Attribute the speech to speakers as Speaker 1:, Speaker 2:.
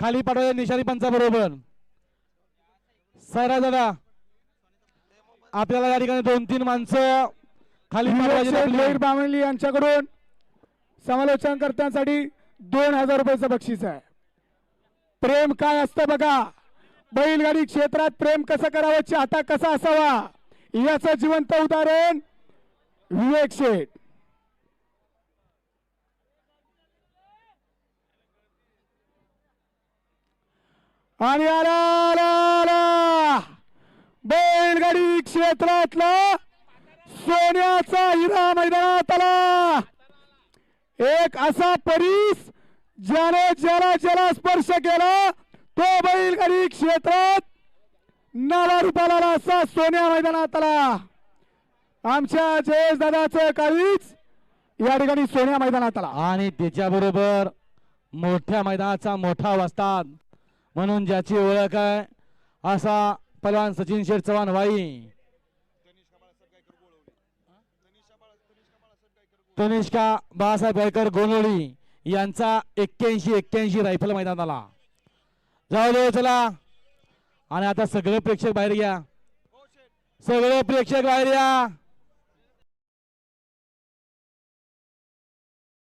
Speaker 1: खाली पाठवायचं निशाणी पंचाबरोबर. सायरा दादा आपल्याला या ठिकाणी दोन तीन माणसं खाली.
Speaker 2: लहीर बामणली यांच्याकडून समालोचनकर्त्यांसाठी दोन हजार रुपयाचं बक्षीस आहे. प्रेम काय असतं बघा. बैलगाडी क्षेत्रात प्रेम कसं करावं चाहता कसा असावा? याचं जिवंत उदाहरण विवेक शेठ आणि आला आला आला बैलगाडी क्षेत्रातला सोन्याचा हिरा मैदानात आला. एक असा परीस ज्याने ज्याला ज्याला स्पर्श केला तो बैलगाडी क्षेत्रात नवा रुपाला असा सोन्या मैदानात आला. आमच्या जयेश दादाचं काहीच या ठिकाणी सोन्या मैदानात आला.
Speaker 1: आणि त्याच्याबरोबर मोठ्या मैदानाचा मोठा वस्ताद. म्हणून ज्याची ओळख आहे असा पलवान सचिन शेठ चव्हाण वाई तनिष्का बाळासाहेब गायकर गोनोळी यांचा एक्क्याऐंशी एक्क्याऐंशी रायफल मैदानाला. जाऊ दे चला. आणि आता सगळे प्रेक्षक बाहेर घ्या सगळे प्रेक्षक बाहेर या.